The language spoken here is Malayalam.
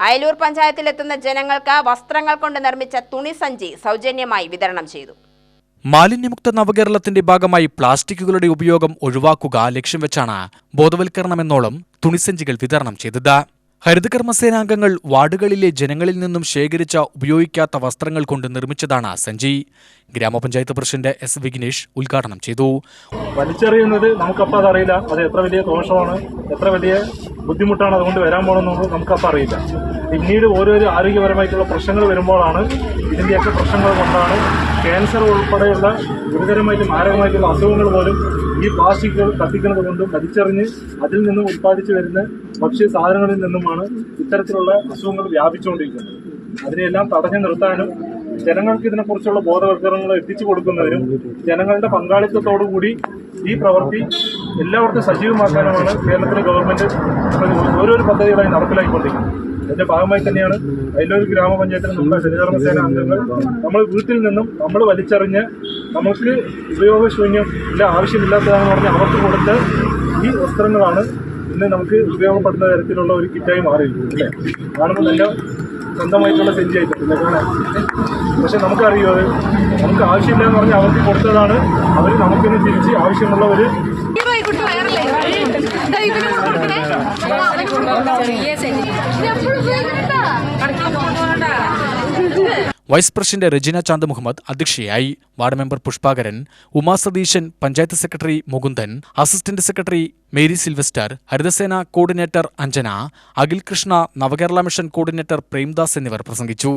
അയലൂർ പഞ്ചായത്തിലെത്തുന്ന ജനങ്ങൾക്ക് വസ്ത്രങ്ങൾ കൊണ്ട് നിർമ്മിച്ച തുണിസഞ്ചി സൗജന്യമായി വിതരണം ചെയ്തു. മാലിന്യമുക്ത നവകേരളത്തിന്റെ ഭാഗമായി പ്ലാസ്റ്റിക്കുകളുടെ ഉപയോഗം ഒഴിവാക്കുക ലക്ഷ്യം വെച്ചാണ് ബോധവൽക്കരണമെന്നോളം തുണിസഞ്ചികൾ വിതരണം ചെയ്തത്. ഹരിതകർമ്മസേനാംഗങ്ങൾ വാർഡുകളിലെ ജനങ്ങളിൽ നിന്നും ശേഖരിച്ച ഉപയോഗിക്കാത്ത വസ്ത്രങ്ങൾ കൊണ്ട് നിർമ്മിച്ചതാണ് സഞ്ചി ഗ്രാമപഞ്ചായത്ത് പ്രസിഡന്റ് എസ് വിഘ്നേഷ് ഉദ്ഘാടനം ചെയ്തു. വലിച്ചെറിയുന്നത് നമുക്കപ്പോൾ അതറിയില്ല. അത് എത്ര വലിയ ദോഷമാണ് എത്ര വലിയ ബുദ്ധിമുട്ടാണ് അതുകൊണ്ട് വരാൻ പോകണമെന്ന് നമുക്കപ്പോൾ അറിയില്ല. പിന്നീട് ഓരോരോ ആരോഗ്യപരമായിട്ടുള്ള പ്രശ്നങ്ങൾ വരുമ്പോഴാണ് ഇതിന്റെയൊക്കെ പ്രശ്നങ്ങൾ കൊണ്ടാണ് ക്യാൻസർ ഉൾപ്പെടെയുള്ള ഗുരുതരമായിട്ട് മാരകമായിട്ടുള്ള അസുഖങ്ങൾ പോലും ഈ പ്ലാസ്റ്റിക്കുകൾ കത്തിക്കുന്നത് കൊണ്ടും വലിച്ചെറിഞ്ഞ് അതിൽ നിന്നും ഉത്പാദിച്ചു വരുന്ന ഭക്ഷ്യ സാധനങ്ങളിൽ നിന്നുമാണ് ഇത്തരത്തിലുള്ള അസുഖങ്ങൾ വ്യാപിച്ചുകൊണ്ടിരിക്കുന്നത്. അതിനെല്ലാം തടഞ്ഞു നിർത്താനും ജനങ്ങൾക്ക് ഇതിനെക്കുറിച്ചുള്ള ബോധവൽക്കരണങ്ങൾ എത്തിച്ചു കൊടുക്കുന്നതിനും ജനങ്ങളുടെ പങ്കാളിത്തത്തോടുകൂടി ഈ പ്രവൃത്തി എല്ലാവർക്കും സജീവമാക്കാനുമാണ് കേരളത്തിലെ ഗവൺമെന്റ് ഓരോരോ പദ്ധതികളായി നടപ്പിലാക്കിക്കൊണ്ടിരിക്കുന്നത് അതിന്റെ ഭാഗമായി തന്നെയാണ് അയലൂർ ഗ്രാമപഞ്ചായത്തിലെ നമ്മുടെ ഹരിതകർമ്മസേന അംഗങ്ങൾ നമ്മൾ വീട്ടിൽ നിന്നും നമ്മൾ വലിച്ചെറിഞ്ഞ് നമുക്ക് ഉപയോഗശൂന്യം ഇല്ല ആവശ്യമില്ലാത്തതാണെന്ന് പറഞ്ഞ് അവർക്ക് കൊടുത്ത ഈ വസ്ത്രങ്ങളാണ് ഇന്ന് നമുക്ക് ഉപയോഗപ്പെടുന്ന തരത്തിലുള്ള ഒരു കിറ്റായി മാറിയിരിക്കുന്നത് അല്ലേ? കാണുമ്പോൾ നല്ല സ്വന്തമായിട്ടുള്ള സെഞ്ചായിട്ടുണ്ട് പക്ഷെ നമുക്കറിയോ നമുക്ക് ആവശ്യമില്ല എന്ന് പറഞ്ഞാൽ അവർക്ക് കൊടുത്തതാണ് അവർ നമുക്കിന്ന് തിരിച്ച് ആവശ്യമുള്ള ഒരു വൈസ് പ്രസിഡന്റ് റെജിന ചാന്ദ് മുഹമ്മദ് അധ്യക്ഷയായി ward member Pushpakaran Uma Satheesan panchayat secretary Mukundan assistant secretary Mary Sylvester Harithasena coordinator Anjana Akhil Krishna Navakerala mission coordinator Premdas എന്നിവർ പ്രസംഗിച്ചു.